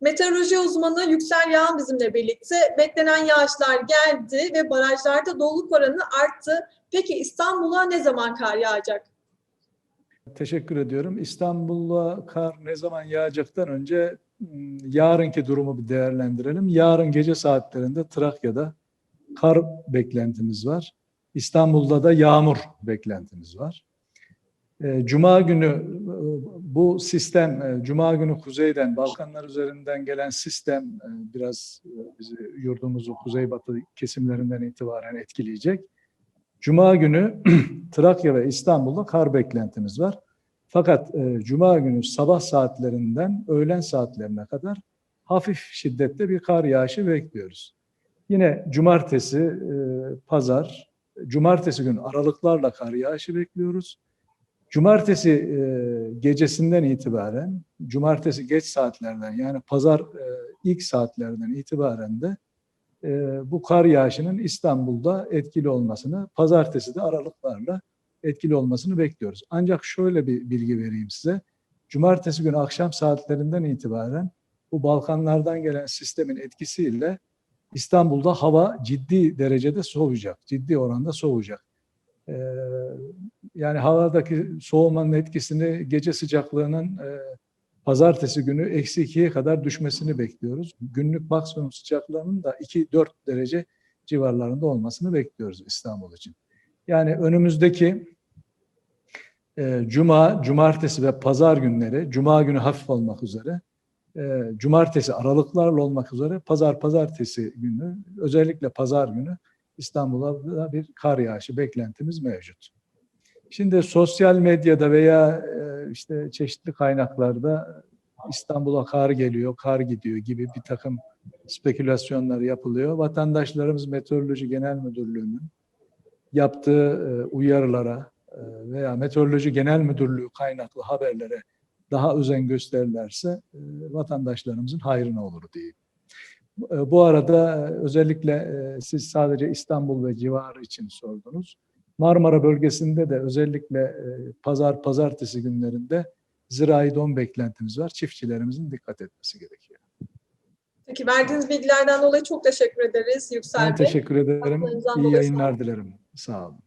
Meteoroloji uzmanı Yüksel Yağan bizimle birlikte. Beklenen yağışlar geldi ve barajlarda doluluk oranı arttı. Peki İstanbul'a ne zaman kar yağacak? Teşekkür ediyorum. İstanbul'a kar ne zaman yağacaktan önce m, yarınki durumu bir değerlendirelim. Yarın gece saatlerinde Trakya'da kar beklentimiz var. İstanbul'da da yağmur beklentimiz var. E, Cuma günü bu sistem, e, Cuma günü kuzeyden, Balkanlar üzerinden gelen sistem e, biraz e, bizi yurdumuzu kuzeybatı kesimlerinden itibaren etkileyecek. Cuma günü Trakya ve İstanbul'da kar beklentimiz var. Fakat Cuma günü sabah saatlerinden öğlen saatlerine kadar hafif şiddette bir kar yağışı bekliyoruz. Yine cumartesi, pazar, cumartesi günü aralıklarla kar yağışı bekliyoruz. Cumartesi e, gecesinden itibaren, cumartesi geç saatlerden yani pazar e, ilk saatlerden itibaren de e, bu kar yağışının İstanbul'da etkili olmasını, pazartesi de aralıklarla etkili olmasını bekliyoruz. Ancak şöyle bir bilgi vereyim size. Cumartesi günü akşam saatlerinden itibaren bu Balkanlardan gelen sistemin etkisiyle İstanbul'da hava ciddi derecede soğuyacak, ciddi oranda soğuyacak. Ee, yani havadaki soğumanın etkisini gece sıcaklığının e, pazartesi günü eksi ikiye kadar düşmesini bekliyoruz. Günlük maksimum sıcaklığının da 2-4 derece civarlarında olmasını bekliyoruz İstanbul için. Yani önümüzdeki e, cuma, cumartesi ve pazar günleri, cuma günü hafif olmak üzere, e, cumartesi aralıklarla olmak üzere, pazar pazartesi günü, özellikle pazar günü İstanbul'a bir kar yağışı beklentimiz mevcut. Şimdi sosyal medyada veya e, işte çeşitli kaynaklarda İstanbul'a kar geliyor, kar gidiyor gibi bir takım spekülasyonlar yapılıyor. Vatandaşlarımız Meteoroloji Genel Müdürlüğü'nün yaptığı e, uyarılara e, veya Meteoroloji Genel Müdürlüğü kaynaklı haberlere daha özen gösterirlerse vatandaşlarımızın hayrına olur diyeyim. E, Bu arada özellikle siz sadece İstanbul ve civarı için sordunuz. Marmara bölgesinde de özellikle e, pazar pazartesi günlerinde zirai don beklentimiz var. Çiftçilerimizin dikkat etmesi gerekiyor. Peki verdiğiniz bilgilerden dolayı çok teşekkür ederiz Yüksel Ben Bey. teşekkür ederim. İyi yayınlar dilerim. Sağ olun.